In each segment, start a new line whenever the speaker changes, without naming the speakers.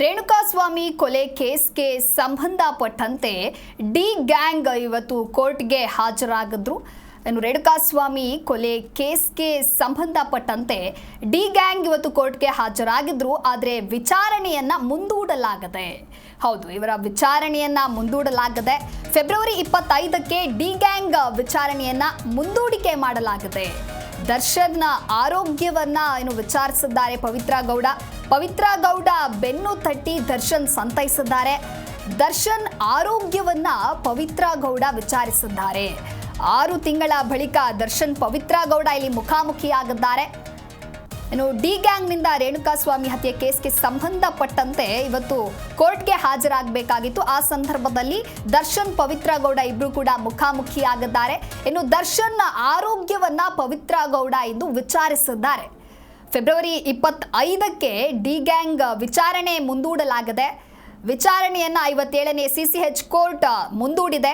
ರೇಣುಕಾಸ್ವಾಮಿ ಕೊಲೆ ಕೇಸ್ಗೆ ಸಂಬಂಧಪಟ್ಟಂತೆ D gang ಇವತ್ತು ಕೋರ್ಟ್ಗೆ ಹಾಜರಾಗಿದ್ರು. ಇನ್ನು ರೇಣುಕಾಸ್ವಾಮಿ ಕೊಲೆ ಕೇಸ್ಗೆ ಸಂಬಂಧಪಟ್ಟಂತೆ ಡಿ ಗ್ಯಾಂಗ್ ಇವತ್ತು ಕೋರ್ಟ್ಗೆ ಹಾಜರಾಗಿದ್ರು. ಆದರೆ ವಿಚಾರಣೆಯನ್ನ ಮುಂದೂಡಲಾಗದೆ. ಹೌದು, ಇವರ ವಿಚಾರಣೆಯನ್ನ ಮುಂದೂಡಲಾಗದೆ. ಫೆಬ್ರವರಿ ಇಪ್ಪತ್ತೈದಕ್ಕೆ ಡಿ ಗ್ಯಾಂಗ್ ವಿಚಾರಣೆಯನ್ನ ಮುಂದೂಡಿಕೆ ಮಾಡಲಾಗಿದೆ. ದರ್ಶನ್ ಆರೋಗ್ಯವನ್ನ ಏನು ವಿಚಾರಿಸಿದ್ದಾರೆ ಪವಿತ್ರ ಗೌಡ. ಪವಿತ್ರ ಗೌಡ ಬೆನ್ನು ತಟ್ಟಿ ದರ್ಶನ್ ಸಂತೈಸಿದ್ದಾರೆ. ದರ್ಶನ್ ಆರೋಗ್ಯವನ್ನ ಪವಿತ್ರ ಗೌಡ ವಿಚಾರಿಸಿದ್ದಾರೆ. ಆರು ತಿಂಗಳ ಬಳಿಕ ದರ್ಶನ್ ಪವಿತ್ರ ಗೌಡ ಇಲ್ಲಿ ಮುಖಾಮುಖಿಯಾಗಿದ್ದಾರೆ. ಇನ್ನು ಡಿ ಗ್ಯಾಂಗ್ನಿಂದ ರೇಣುಕಾಸ್ವಾಮಿ ಹತ್ಯೆ ಕೇಸ್ಗೆ ಸಂಬಂಧಪಟ್ಟಂತೆ ಇವತ್ತು ಕೋರ್ಟ್ಗೆ ಹಾಜರಾಗಬೇಕಾಗಿತ್ತು. ಆ ಸಂದರ್ಭದಲ್ಲಿ ದರ್ಶನ್ ಪವಿತ್ರ ಗೌಡ ಇಬ್ರು ಕೂಡ ಮುಖಾಮುಖಿಯಾಗಿದ್ದಾರೆ. ಇನ್ನು ದರ್ಶನ್ ಆರೋಗ್ಯವನ್ನ ಪವಿತ್ರ ಗೌಡ ಇಂದು ವಿಚಾರಿಸಿದ್ದಾರೆ. ಫೆಬ್ರವರಿ ಇಪ್ಪತ್ತೈದಕ್ಕೆ ಡಿ ಗ್ಯಾಂಗ್ ವಿಚಾರಣೆ ಮುಂದೂಡಲಾಗಿದೆ. ವಿಚಾರಣೆಯನ್ನು ಐವತ್ತೇಳನೇ ಸಿ ಸಿ ಹೆಚ್ ಕೋರ್ಟ್ ಮುಂದೂಡಿದೆ.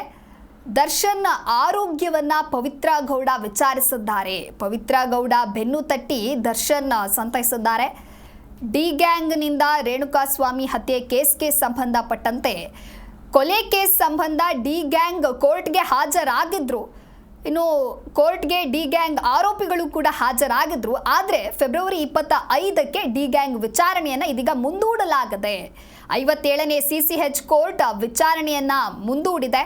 ದರ್ಶನ್ ಆರೋಗ್ಯವನ್ನ ಪವಿತ್ರ ಗೌಡ ವಿಚಾರಿಸಿದ್ದಾರೆ. ಪವಿತ್ರ ಗೌಡ ಬೆನ್ನು ತಟ್ಟಿ ದರ್ಶನ್ ಸಂತೈಸಿದ್ದಾರೆ. ಡಿ ಗ್ಯಾಂಗ್ನಿಂದ ರೇಣುಕಾಸ್ವಾಮಿ ಹತ್ಯೆ ಕೇಸ್ಗೆ ಸಂಬಂಧಪಟ್ಟಂತೆ. ಕೊಲೆ ಕೇಸ್ ಸಂಬಂಧ ಡಿ ಗ್ಯಾಂಗ್ ಕೋರ್ಟ್ಗೆ ಹಾಜರಾಗಿದ್ರು. ಇನ್ನು ಕೋರ್ಟ್ಗೆ ಡಿ ಗ್ಯಾಂಗ್ ಆರೋಪಿಗಳು ಕೂಡ ಹಾಜರಾಗಿದ್ರು. ಆದರೆ ಫೆಬ್ರವರಿ ಇಪ್ಪತ್ತ ಐದಕ್ಕೆ ಡಿ ಗ್ಯಾಂಗ್ ವಿಚಾರಣೆಯನ್ನ ಇದೀಗ ಮುಂದೂಡಲಾಗದೆ ಐವತ್ತೇಳನೇ ಸಿಸಿಎಚ್ ಕೋರ್ಟ್ ವಿಚಾರಣೆಯನ್ನ ಮುಂದೂಡಿದೆ.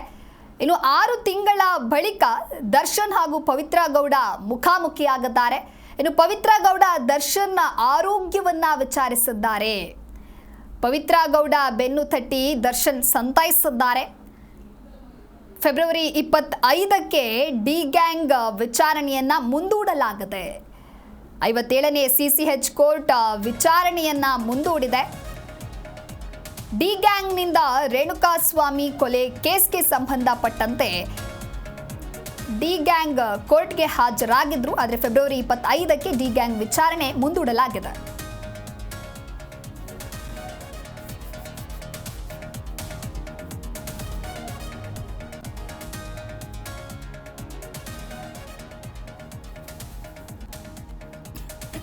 ಇನ್ನು ಆರು ತಿಂಗಳ ಬಳಿಕ ದರ್ಶನ್ ಹಾಗೂ ಪವಿತ್ರ ಗೌಡ ಮುಖಾಮುಖಿಯಾಗಿದ್ದಾರೆ. ಇನ್ನು ಪವಿತ್ರ ಗೌಡ ದರ್ಶನ್ ಆರೋಗ್ಯವನ್ನ ವಿಚಾರಿಸಿದ್ದಾರೆ. ಪವಿತ್ರ ಗೌಡ ಬೆನ್ನು ತಟ್ಟಿ ದರ್ಶನ್ ಸಂತೈಸಿದ್ದಾರೆ. ಫೆಬ್ರವರಿ ಇಪ್ಪತ್ತೈದಕ್ಕೆ ಡಿ ಗ್ಯಾಂಗ್ ವಿಚಾರಣೆಯನ್ನ ಮುಂದೂಡಲಾಗಿದೆ, ಐವತ್ತೇಳನೇ ಸಿಸಿಎಚ್ ಕೋರ್ಟ್ ವಿಚಾರಣೆಯನ್ನ ಮುಂದೂಡಿದೆ. ಡಿ ಗ್ಯಾಂಗ್ನಿಂದ ರೇಣುಕಾಸ್ವಾಮಿ ಕೊಲೆ ಕೇಸ್ಗೆ ಸಂಬಂಧಪಟ್ಟಂತೆ ಡಿ ಗ್ಯಾಂಗ್ ಕೋರ್ಟ್ಗೆ ಹಾಜರಾಗಿದ್ರು, ಆದರೆ ಫೆಬ್ರವರಿ ಇಪ್ಪತ್ತೈದಕ್ಕೆ ಡಿ ಗ್ಯಾಂಗ್ ವಿಚಾರಣೆ ಮುಂದೂಡಲಾಗಿದೆ.